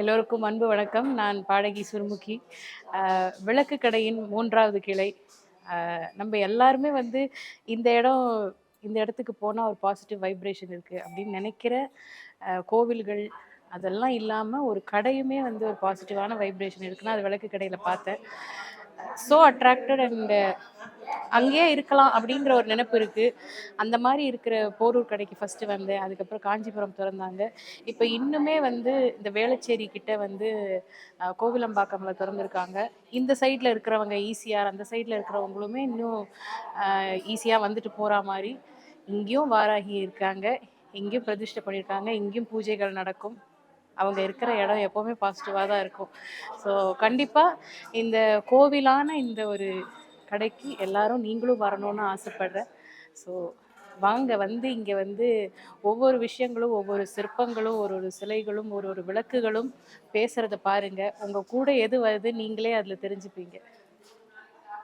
எல்லோருக்கும் அன்பு வணக்கம். நான் பாடகி சுருமுகி. விளக்கு கடையின் மூன்றாவது கிளை. நம்ம எல்லாருமே வந்து இந்த இடம் இந்த இடத்துக்கு போனால் ஒரு பாசிட்டிவ் வைப்ரேஷன் இருக்குது அப்படின்னு நினைக்கிற கோவில்கள் அதெல்லாம் இல்லாமல் ஒரு கடையுமே வந்து ஒரு பாசிட்டிவான வைப்ரேஷன் இருக்குன்னா அது விளக்கு கடையில் பார்த்தேன். ஸோ அட்ராக்டட் அண்ட் அங்கேயே இருக்கலாம் அப்படின்ற ஒரு நினைப்பு இருக்குது அந்த மாதிரி இருக்கிற போரூர் கடைக்கு ஃபஸ்ட்டு வந்தேன் அதுக்கப்புறம் காஞ்சிபுரம் திறந்தாங்க. இப்போ இன்னுமே வந்து இந்த வேளச்சேரி கிட்ட வந்து கோவிலம்பாக்கமில் கோவிலம்பாக்கம்ல திறந்துருக்காங்க. இந்த சைடில் இருக்கிறவங்க ஈஸியாக அந்த சைடில் இருக்கிறவங்களுமே இன்னும் ஈஸியாக வந்துட்டு போகிற மாதிரி இங்கேயும் வாராகி இருக்காங்க. இங்கேயும் பிரதிஷ்டை பண்ணியிருக்காங்க இங்கேயும் பூஜைகள் நடக்கும். அவங்க இருக்கிற இடம் எப்போவுமே பாசிட்டிவாக தான் இருக்கும். ஸோ கண்டிப்பாக இந்த கோவிலான இந்த ஒரு கடைக்கு எல்லாரும் நீங்களும் வரணும்னு ஆசைப்படுறேன். ஸோ வாங்க வந்து இங்கே வந்து ஒவ்வொரு விஷயங்களும் ஒவ்வொரு சிற்பங்களும் ஒரு ஒரு சிலைகளும் ஒரு ஒரு விளக்குகளும் பேசுகிறத பாருங்கள் உங்கள் கூட எது வருது நீங்களே அதில் தெரிஞ்சுப்பீங்க.